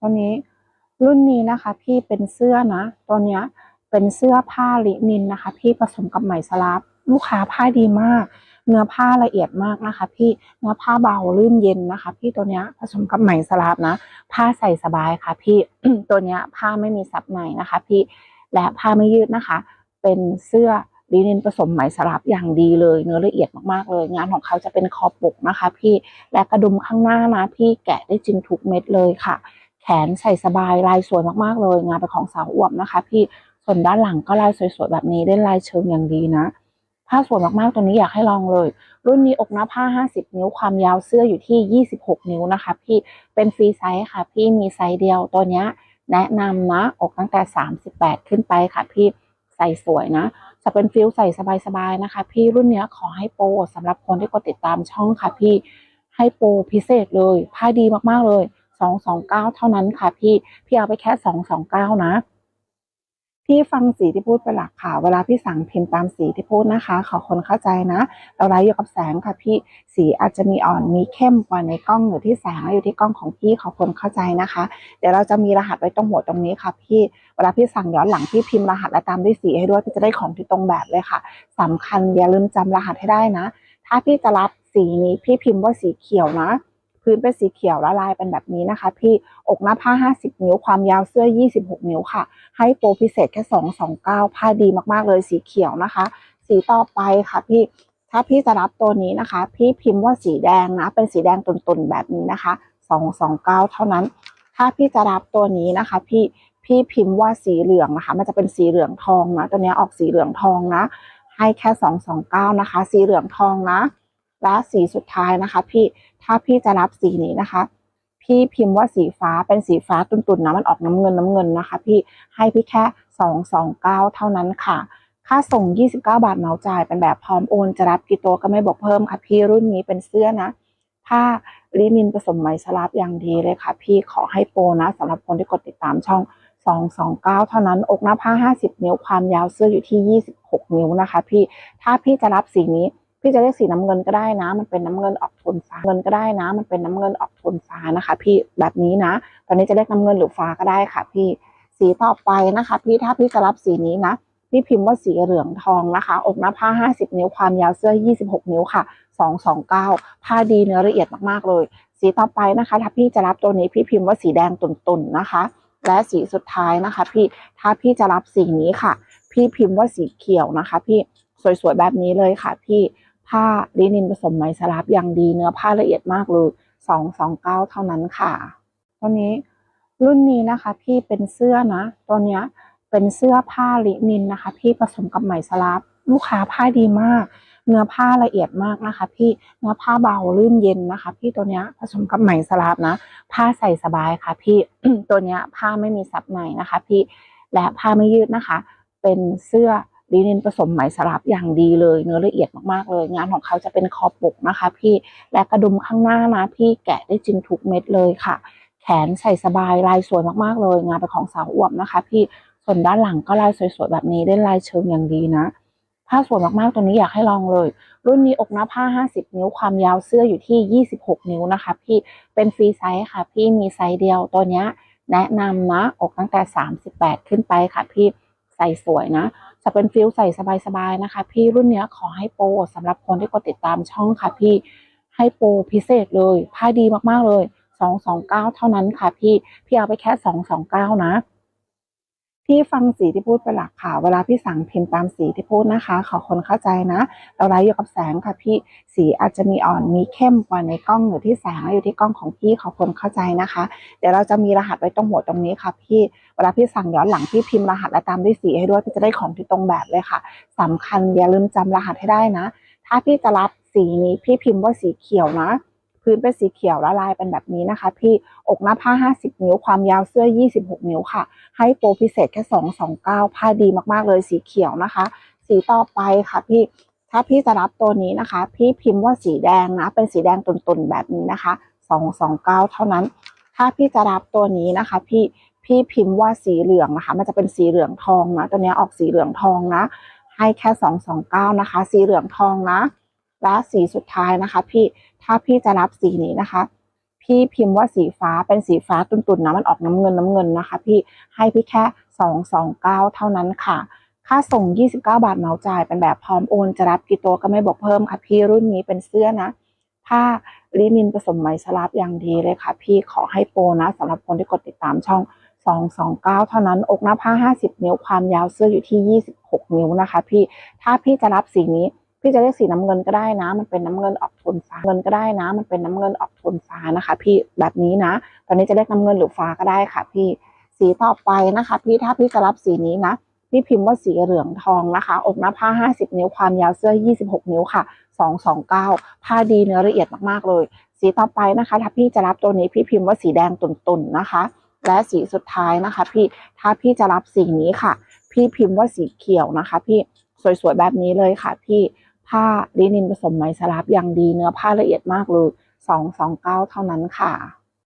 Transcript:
ตัวนี้รุ่นนี้นะคะพี่เป็นเสื้อนะ ตัวเนี้ยเป็นเสื้อผ้าลินินนะคะ พี่ผสมกับไหมสลับลูกค้าผ้าดีมาก เนื้อผ้าละเอียดมากนะคะ พี่เนื้อผ้าเบาลื่นเย็นนะคะ พี่ตัวเนี้ยผสมกับไหมสลับนะ ผ้าใส่สบายค่ะ พี่ตัวเนี้ยผ้าไม่มีซับในนะคะ พี่และผ้าไม่ยืดนะคะ เป็นเสื้อลินินผสมไหมสลับอย่างดีเลย เนื้อละเอียดมากๆเลย งานของเขาจะเป็นคอปกนะคะ พี่และกระดุมข้างหน้านะ พี่แกะได้จริงทุกเม็ดเลยค่ะ นใส่สบายลายสวยมากๆเลย งานเป็นของสาวอวบนะคะ พี่ส่วนด้านหลังก็ลายสวยๆแบบนี้ได้ลายเชิงอย่างดีนะผ้าสวยมากๆ ตัวนี้อยากให้ลองเลย รุ่นนี้อกหน้าผ้า 50 นิ้ว ความยาวเสื้ออยู่ที่ 26 นิ้วนะคะ พี่ เป็นฟรีไซส์ค่ะ พี่ มีไซส์เดียว ตัวเนี้ยแนะนำนะ อกตั้งแต่ 38 ขึ้นไปค่ะ พี่ ใส่สวยนะ จะเป็นฟิลใส่สบายๆนะคะ พี่ รุ่นเนี้ยขอให้โปรสำหรับคนที่กดติดตามช่องค่ะ พี่ ให้โปรพิเศษเลย ผ้าดีมากๆเลย 229เก้าเท่านั้นค่ะพี่พี่เอาไปแค่229นะ พี่ฟังสีที่พูดเป็นหลักค่ะ เวลาพี่สั่งพิมพ์ตามสีที่พูดนะคะ ขอคนเข้าใจนะเราไลฟ์อยู่กับแสงค่ะพี่สีอาจจะมีอ่อนมีเข้มกว่าในกล้องหรือที่แสงและอยู่ที่กล้องของพี่ขอคนเข้าใจนะคะ เดี๋ยวเราจะมีรหัสไว้ตรงหัวตรงนี้ค่ะพี่เวลาพี่สั่งย้อนหลังพี่พิมพ์รหัสและตามด้วยสีให้ด้วยพี่จะได้ของที่ตรงแบบเลยค่ะสำคัญอย่าลืมจำรหัสให้ได้นะ ถ้าพี่จะรับสีนี้พี่พิมพ์ว่าสีเขียวนะ พื้นเป็นสีเขียวละลายเป็นแบบนี้นะคะ พี่อกหน้าผ้า 50 นิ้วความยาวเสื้อ 26 นิ้วค่ะ ให้โปรพิเศษแค่ 229 ผ้าดีมากๆเลยสีเขียวนะคะ สีต่อไปค่ะพี่ถ้าพี่จะรับตัวนี้นะคะ พี่พิมพ์ว่าสีแดงนะ เป็นสีแดงตุ่นๆแบบนี้นะคะ 229 เท่านั้น ถ้าพี่จะรับตัวนี้นะคะ พี่พี่พิมพ์ว่าสีเหลืองนะคะ มันจะเป็นสีเหลืองทองนะ ตัวเนี้ยออกสีเหลืองทองนะ ให้แค่ 229 นะคะ สีเหลืองทองนะ และสีสุดท้ายนะคะ พี่ถ้าพี่จะรับสีนี้นะคะ พี่พิมพ์ว่าสีฟ้าเป็นสีฟ้าตุ่นๆนะมันออกน้ำเงินน้ำเงินนะคะ พี่ให้พี่แค่229เท่านั้นค่ะ ค่าส่ง 29 บาทเหมาจ่ายเป็นแบบพร้อมโอนจะรับกี่ตัวก็ไม่บอกเพิ่มค่ะพี่รุ่นนี้เป็นเสื้อนะผ้าลินินผสมไหมสลับอย่างดีเลยค่ะ พี่ขอให้โปรนะสำหรับคนที่กดติดตามช่อง229 เท่านั้น อกหน้าผ้า 50 นิ้ว ความยาวเสื้ออยู่ที่ 26 นิ้วนะคะ พี่ ถ้าพี่จะรับสีนี้ พี่จะเรียกสีน้ำเงินก็ได้นะ มันเป็นน้ำเงินออกโทนฟ้าเงินก็ได้นะ มันเป็นน้ำเงินออกโทนฟ้านะคะ พี่แบบนี้นะ ตอนนี้จะเรียกน้ำเงินหรือฟ้าก็ได้ค่ะ พี่สีต่อไปนะคะ พี่ถ้าพี่จะรับสีนี้นะพี่พิมพ์ว่าสีเหลืองทองนะคะ อกหน้าผ้า 50 นิ้วความยาวเสื้อ 26 นิ้วค่ะ 229 ผ้าดีเนื้อละเอียดมากๆเลย สีต่อไปนะคะ ถ้าพี่จะรับตัวนี้พี่พิมพ์ว่าสีแดงตุ่นๆนะคะ และสีสุดท้ายนะคะ พี่ถ้าพี่จะรับสีนี้ค่ะ พี่พิมพ์ว่าสีเขียวนะคะ พี่สวยๆแบบนี้เลยค่ะ พี่ ผ้าลินินผสมไหมสลับอย่างดีเนื้อผ้าละเอียดมากเลย229เท่านั้นค่ะ ตัวนี้รุ่นนี้นะคะพี่เป็นเสื้อนะ ตัวเนี้ยเป็นเสื้อผ้าลินินนะคะ พี่ผสมกับไหมสลับลูกค้าผ้าดีมาก เนื้อผ้าละเอียดมากนะคะ พี่เนื้อผ้าเบาลื่นเย็นนะคะ พี่ตัวเนี้ยผสมกับไหมสลับนะ ผ้าใส่สบายค่ะ พี่ตัวเนี้ยผ้าไม่มีซับในนะคะ พี่และผ้าไม่ยืดนะคะ เป็นเสื้อ ลินินผสมไหมสลับอย่างดีเลย เนื้อละเอียดมากๆเลย งานของเขาจะเป็นคอปกนะคะ พี่และกระดุมข้างหน้านะ พี่แกะได้จริงทุกเม็ดเลยค่ะ แขนใส่สบายลายสวยมากๆเลย งานเป็นของสาวอวบนะคะ พี่ส่วนด้านหลังก็ลายสวยๆแบบนี้ได้ลายเชิงอย่างดีนะผ้าสวยมากๆ ตัวนี้อยากให้ลองเลย รุ่นนี้อกหน้าผ้า 50 นิ้ว ความยาวเสื้ออยู่ที่ 26 นิ้วนะคะ พี่ เป็นฟรีไซส์ค่ะ พี่ มีไซส์เดียว ตัวเนี้ยแนะนำนะ อกตั้งแต่ 38 ขึ้นไปค่ะ พี่ ใส่สวยนะ จะเป็นฟิลใส่สบายๆนะคะ พี่รุ่นเนี้ยขอให้โปรสำหรับคนที่กดติดตามช่องค่ะพี่ให้โปรพิเศษเลยผ้าดีมากๆเลย 229 เท่านั้นค่ะพี่พี่เอาไปแค่ 229 นะ พี่ฟังสีที่พูดเป็นหลักค่ะ เวลาพี่สั่งพิมพ์ตามสีที่พูดนะคะ ขอคนเข้าใจนะ เราไลฟ์อยู่กับแสงค่ะพี่ สีอาจจะมีอ่อนมีเข้มกว่าในกล้องหรือที่แสงและอยู่ที่กล้องของพี่ขอคนเข้าใจนะคะ เดี๋ยวเราจะมีรหัสไว้ตรงหัวตรงนี้ค่ะพี่ เวลาพี่สั่งย้อนหลังพี่พิมพ์รหัสและตามด้วยสีให้ด้วยพี่จะได้ของที่ตรงแบบเลยค่ะสำคัญอย่าลืมจำรหัสให้ได้นะ ถ้าพี่จะรับสีนี้พี่พิมพ์ว่าสีเขียวนะ พื้นเป็นสีเขียวละลายเป็นแบบนี้นะคะ พี่อกหน้าผ้า 50 นิ้วความยาวเสื้อ 26 นิ้วค่ะ ให้โปรพิเศษแค่ 229 ผ้าดีมากๆเลยสีเขียวนะคะ สีต่อไปค่ะพี่ถ้าพี่จะรับตัวนี้นะคะ พี่พิมพ์ว่าสีแดงนะ เป็นสีแดงตุ่นๆแบบนี้นะคะ 229 เท่านั้น ถ้าพี่จะรับตัวนี้นะคะ พี่พี่พิมพ์ว่าสีเหลืองนะคะ มันจะเป็นสีเหลืองทองนะ ตัวเนี้ยออกสีเหลืองทองนะ ให้แค่ 229 นะคะ สีเหลืองทองนะ และสีสุดท้ายนะคะ พี่ถ้าพี่จะรับสีนี้นะคะ พี่พิมพ์ว่าสีฟ้าเป็นสีฟ้าตุ่นๆนะมันออกน้ำเงินน้ำเงินนะคะ พี่ให้พี่แค่สองสองเก้าเท่านั้นค่ะ ค่าส่ง 29 บาทเหมาจ่ายเป็นแบบพร้อมโอนจะรับกี่ตัวก็ไม่บอกเพิ่มค่ะพี่รุ่นนี้เป็นเสื้อนะผ้าลินินผสมไหมสลับอย่างดีเลยค่ะ พี่ขอให้โปรนะสำหรับคนที่กดติดตามช่อง229 เท่านั้น อกหน้าผ้า 50 นิ้ว ความยาวเสื้ออยู่ที่ 26 นิ้วนะคะ พี่ ถ้าพี่จะรับสีนี้ พี่จะเรียกสีน้ำเงินก็ได้นะ มันเป็นน้ำเงินออกโทนฟ้าเงินก็ได้นะ มันเป็นน้ำเงินออกโทนฟ้านะคะ พี่แบบนี้นะ ตอนนี้จะเรียกน้ำเงินหรือฟ้าก็ได้ค่ะ พี่สีต่อไปนะคะ พี่ถ้าพี่จะรับสีนี้นะพี่พิมพ์ว่าสีเหลืองทองนะคะ อกหน้าผ้า 50 นิ้วความยาวเสื้อ 26 นิ้วค่ะ 229 ผ้าดีเนื้อละเอียดมากๆเลย สีต่อไปนะคะ ถ้าพี่จะรับตัวนี้พี่พิมพ์ว่าสีแดงตุ่นๆนะคะ และสีสุดท้ายนะคะ พี่ถ้าพี่จะรับสีนี้ค่ะ พี่พิมพ์ว่าสีเขียวนะคะ พี่สวยๆแบบนี้เลยค่ะ พี่ ผ้าลินินผสมไหมสลับอย่างดีเนื้อผ้าละเอียดมากเลย229 เท่านั้นค่ะ